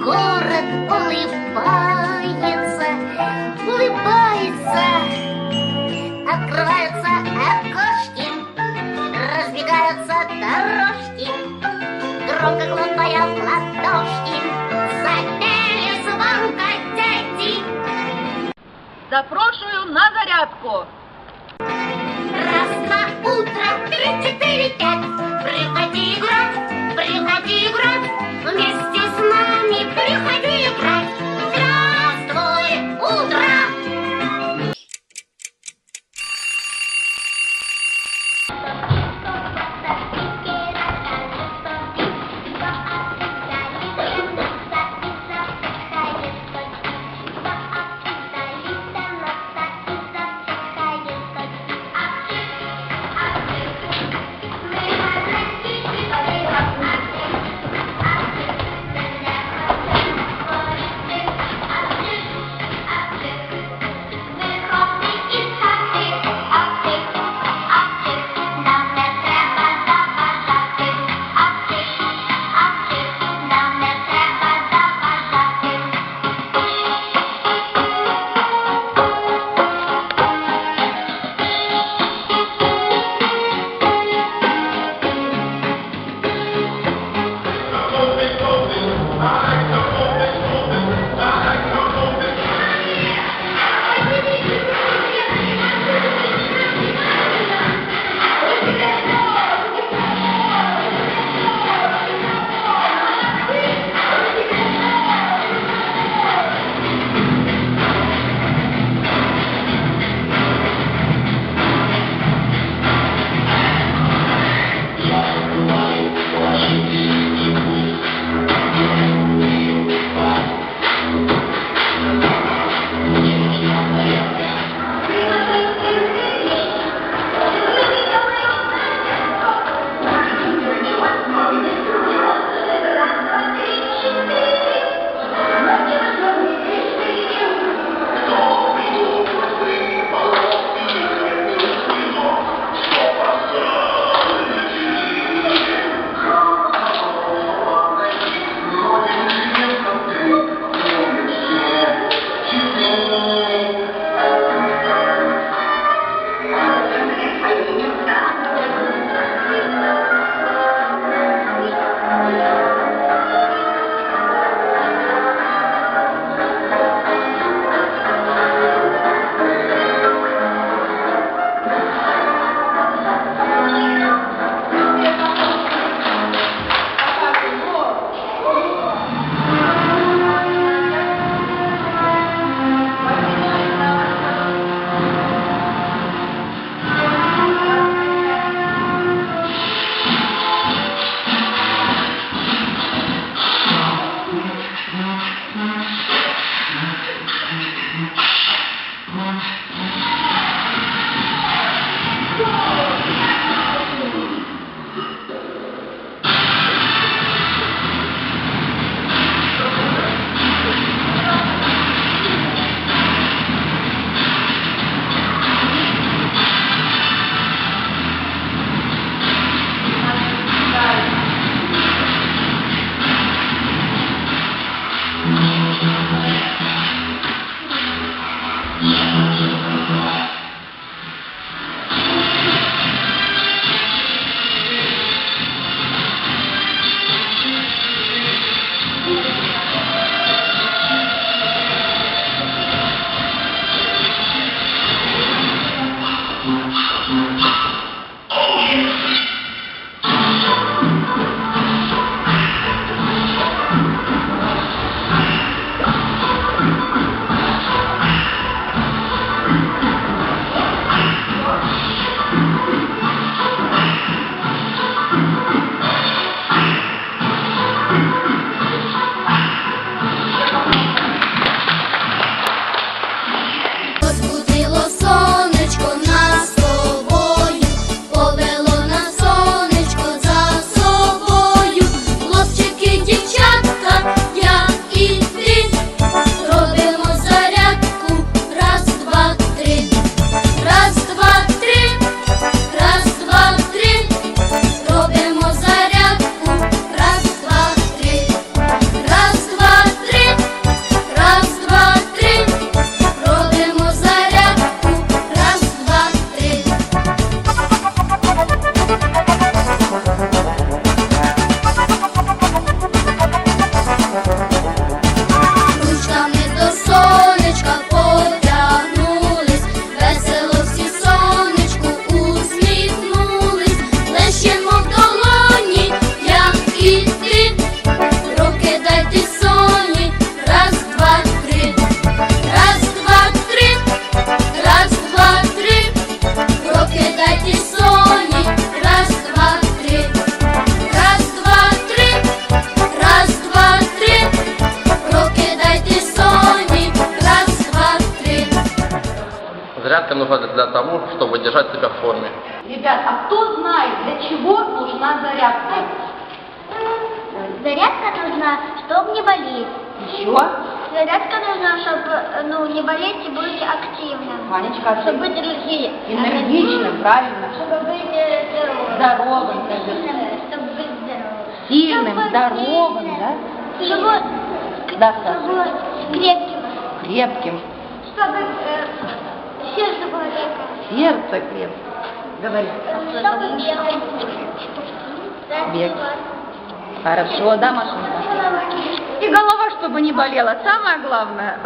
город улыбается, улыбается, открываются окошки, разбегаются дорожки, громко хлопая в ладошки, запели звонко дети. Запрошую на зарядку. Раз на утро три, четыре, пять, приходи нужно для того, чтобы держать себя в форме. Ребят, а кто знает, для чего нужна зарядка? Зарядка нужна, чтобы не болеть. Еще? Зарядка нужна, чтобы ну, не болеть и быть активным. Ванечка, а Чтобы быть энергичным. энергичным, правильно? Чтобы быть э, здоровым. Здоровым, Чтобы быть здоровым. Сильным, Чтобы здоровым, сильным. да? Чтобы, Да, чтобы крепким. Крепким. Чтобы э, сердце было. Сердце крепким. Говори. Чтобы бегать. Хорошо, да, Машенька? И голова, чтобы не болела, самое главное.